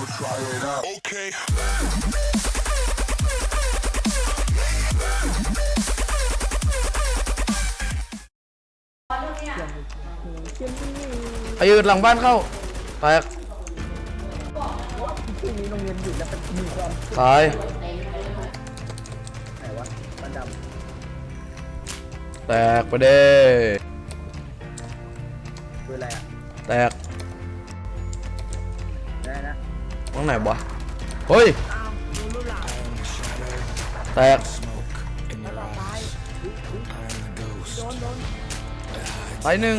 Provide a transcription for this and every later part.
I'ma try it out. Okay. ไอ้ยืดหลังบ้านเข้าแตกพรุ่งนี้โรงเรียนหยุดแล้วเป็นมีความตายไหนวะบ้านดแตกไปเด้ำคืออะไรอะแตก รงไหนวะเฮ้ยแตกตายหนึ่ง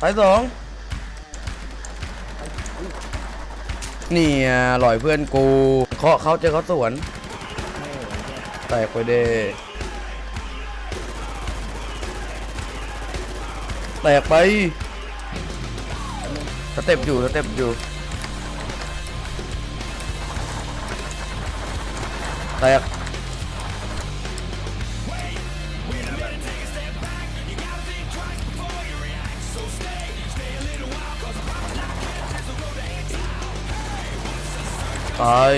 ตายสองนี่อะหลอยเพื่อนกูเคาะเขาเจอเขาสวนแตกไปเด้แตกไป สเต็ปอยู่สเต็ปอยู่แตกตาย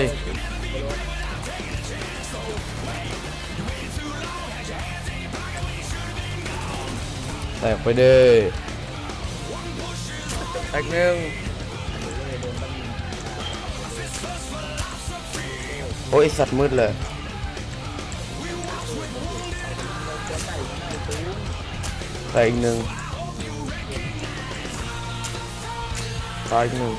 แตกไปเด้ แตกหนึ่งโอ้ยสัตว์มืดเลยตายอีกหนึ่งตายอีกหนึ่ง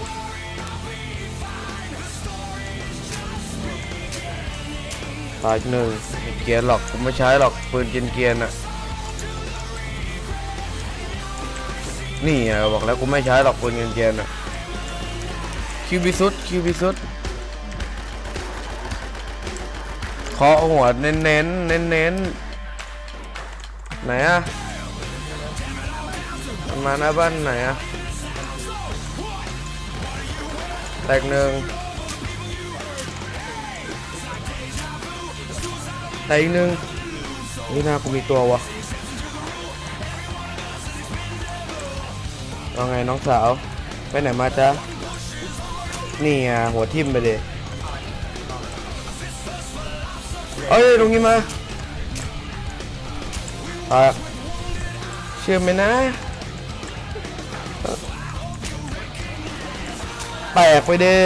ตายอีกหนึ่งไม่เกียร์หรอกกูไม่ใช้หรอกปืนเกียร์เกียร์น่ะ นี่อะบอกแล้วกูไม่ใช้หรอกปืนเกียร์เกียนะคิวบิสุดคิวบิสุดเคาะหัวเน้นเน้นเน้นเน้นๆไหนอะมันมาหน้าบ้านไหนอะแตกหนึ่งแตกอีกหนึ่งนี่หน้ากูมีตัววะ ว่าไงน้องสาว ไปไหนมาจ๊ะ นี่อะหัวทิ่มไปเลยเอ้ยตรงนี้มาอะเชื่อไหมนะแตกไปเด้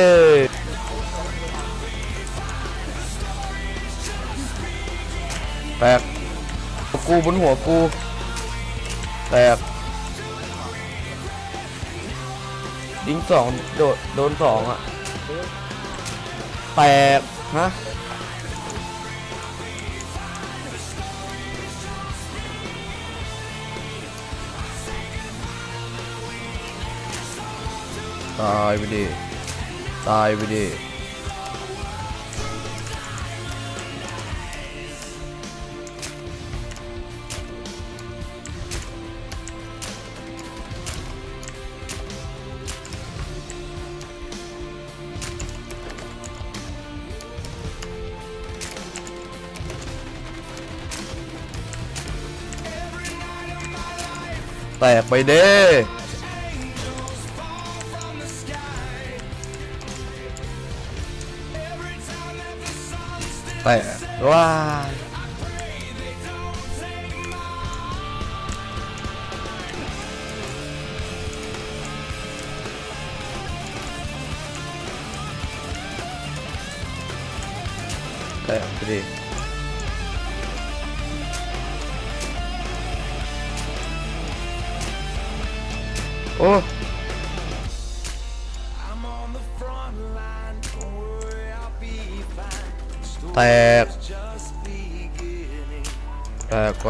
แตกกูบนหัวกู แตก ยิงสองโดดโดนสองอะแตกฮะตายไปดิตายไปดิ แตกไปเด้แตกว้ายแตกไปดิ โอ้แตก แตกไป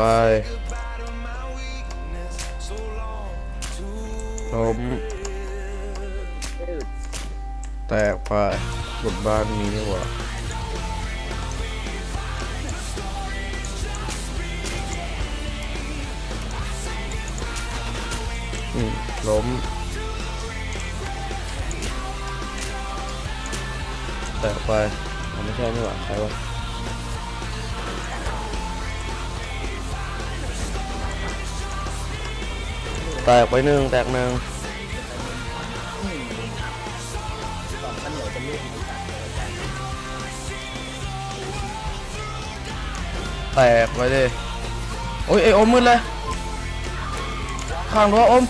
ล้มแตกไปบนบ้านมีนี่หว่า อืมล้ม แตกไปไม่ใช่นี่หว่าใครวะแตกไปหนึ่งแตกหนึ่งมันเหมือนเป็นลูกอีสัตว์เลยแตกไปดิโอ้ยไอโอมมืดเลยข้างรั้วอม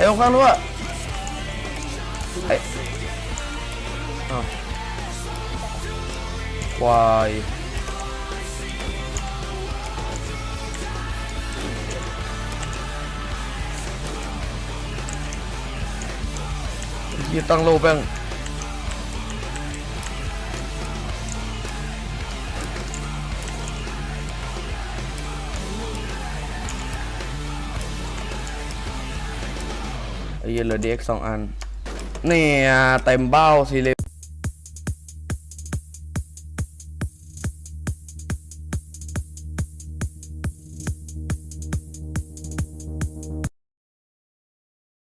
อโอมข้างรั้วไออ้าววายยี่ตั้งโลแบง เหี้ยเหลือเด็กสองอันนี่อะเต็มเบ้าสีเล